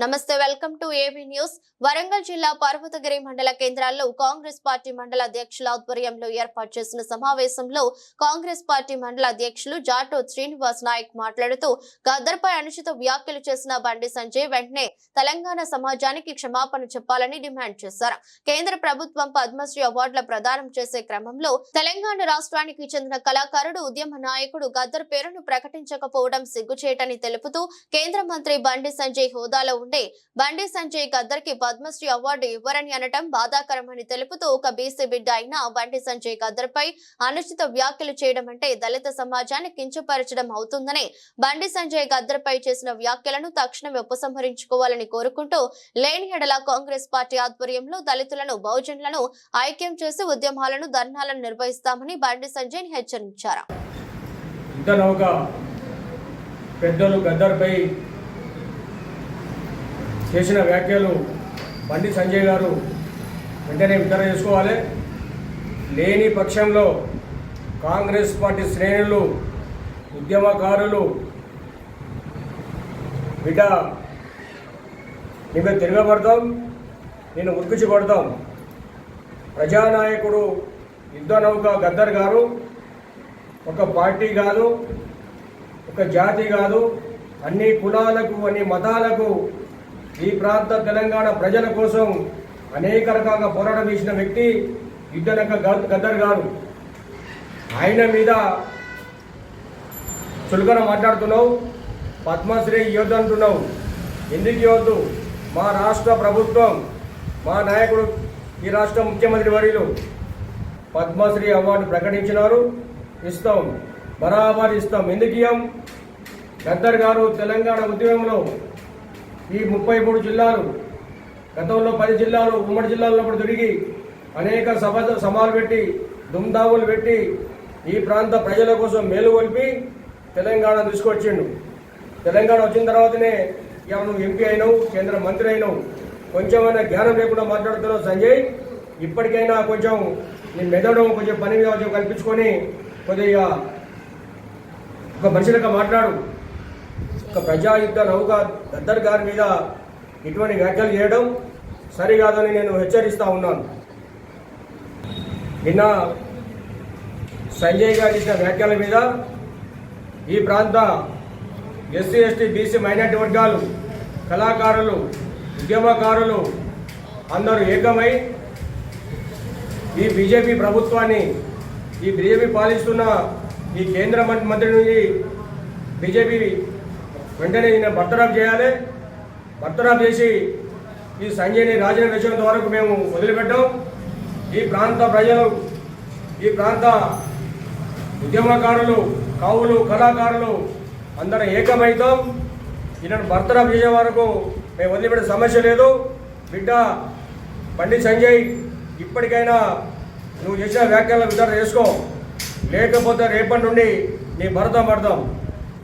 నమస్తే welcome to A B news. Warangal జిల్లా పర్వతగిరి మండల కేంద్రాల్లో కాంగ్రెస్ పార్టీ మండల అధ్యక్షుల ఆధ్వర్యంలో ఏర్పాటు చేసిన సమావేశంలో కాంగ్రెస్ పార్టీ మండల అధ్యక్షులు జాటో శ్రీనివాస్ నాయక్ మాట్లాడుతూ గద్దర్పై అనుచిత వ్యాఖ్యలు చేసిన బండి సంజయ్ వెంటనే తెలంగాణ సమాజానికి క్షమాపణ చెప్పాలని డిమాండ్ చేశారు. కేంద్ర ప్రభుత్వం పద్మశ్రీ అవార్డుల ప్రదానం చేసే క్రమంలో తెలంగాణ రాష్ట్రానికి చెందిన కళాకారుడు ఉద్యమ నాయకుడు గద్దర్ పేరును ప్రకటించకపోవడం సిగ్గుచేటని తెలుపుతూ కేంద్ర మంత్రి బండి సంజయ్ హోదాలో ఉంటే బండి సంజయ్ గద్దర్కి పద్మశ్రీ అవార్డు ఇవ్వరని అనటం బాధాకరమని తెలుపుతూ ఒక బీసీ బిడ్డ అయిన బండి సంజయ్ గద్దర్ పై అనుచిత వ్యాఖ్యలు చేయడం అంటే దళిత సమాజాన్ని కించపరచడం అవుతుందని బండి సంజయ్ గద్దర్ పై చేసిన వ్యాఖ్యలను తక్షణమే ఉపసంహరించుకోవాలని కోరుకుంటూ లేని ఎడల కాంగ్రెస్ పార్టీ ఆధ్వర్యంలో దళితులను బహుజనులను ఐక్యం చేసి ఉద్యమాలను ధర్నాలను నిర్వహిస్తామని బండి సంజయ్ హెచ్చరించారు. పెద్దలు గద్దర్పై చేసిన వ్యాఖ్యలు బండి సంజయ్ గారు వెంటనే విచారణ చేసుకోవాలి. లేని పక్షంలో కాంగ్రెస్ పార్టీ శ్రేణులు ఉద్యమకారులు బిడ్డ నీకు తిరగబడతాం నేను ఉరికించి కొడతాం ప్రజానాయకుడు యుద్ధ నౌక గద్దర్ గారు ఒక పార్టీ కాదు ఒక జాతి కాదు అన్ని కులాలకు అన్ని మతాలకు ఈ ప్రాంత తెలంగాణ ప్రజల కోసం అనేక రకాలుగా పోరాటం చేసిన వ్యక్తి యుద్ధనక గద్దర్ గారు. ఆయన మీద చులకన మాట్లాడుతున్నావు పద్మశ్రీ ఇవ్వద్దు అంటున్నావు. ఎందుకు ఇవ్వద్దు మా రాష్ట్ర ప్రభుత్వం మా నాయకుడు ఈ రాష్ట్ర ముఖ్యమంత్రి వర్యులు పద్మశ్రీ అవార్డు ప్రకటించినారు. ఇస్తాం బరాబర్ ఇస్తాం. ఎందుకు ఇయ్యం? గద్దర్ గారు తెలంగాణ ఉద్యమంలో ఈ ముప్పై మూడు జిల్లాలు గతంలో పది జిల్లాలు ఉమ్మడి జిల్లాల్లో కూడా తిరిగి అనేక సభ సభలు పెట్టి దుమ్దాములు పెట్టి ఈ ప్రాంత ప్రజల కోసం మేలుకొల్పి తెలంగాణ తీసుకొచ్చిండు. తెలంగాణ వచ్చిన తర్వాతనే ఇక నువ్వు ఎంపీ అయినావు కేంద్ర మంత్రి అయినావు. కొంచెమైనా జ్ఞానం లేకుండా మాట్లాడుతున్నావు సంజయ్. ఇప్పటికైనా కొంచెం నీ మెదడు కొంచెం పని మీద కొంచెం కల్పించుకొని కొద్దిగా ఒక మనిషిగా మాట్లాడు. ఒక ప్రజాయుద్ధ నౌక గద్దర్ గారి మీద ఇటువంటి వ్యాఖ్యలు చేయడం సరికాదని నేను హెచ్చరిస్తా ఉన్నాను. నిన్న సంజయ్ గారు ఇచ్చిన వ్యాఖ్యల మీద ఈ ప్రాంత ఎస్సీ ఎస్టీ బీసీ మైనార్టీ వర్గాలు కళాకారులు ఉద్యమకారులు అందరూ ఏకమై ఈ బీజేపీ ప్రభుత్వాన్ని ఈ బీజేపీ పాలిస్తున్న ఈ కేంద్ర మంత్రి నుండి బీజేపీ వెంటనే ఈయన బర్తరాఫ్ చేయాలి. బర్తరాఫ్ చేసి ఈ సంజయ్ని రాజీనామా చేసేంత వరకు మేము వదిలిపెట్టాం. ఈ ప్రాంత ప్రజలు ఈ ప్రాంత ఉద్యమకారులు కవులు కళాకారులు అందరం ఏకమవుతాం. ఈయనను బర్తరాఫ్ చేసే వరకు మేము వదిలిపెట్టే సమస్య లేదు. బిడ్డ బండి సంజయ్ ఇప్పటికైనా నువ్వు చేసిన వ్యాఖ్యలను విచారణ చేసుకో. లేకపోతే రేపటి నుండి నీ భరతం పడతాం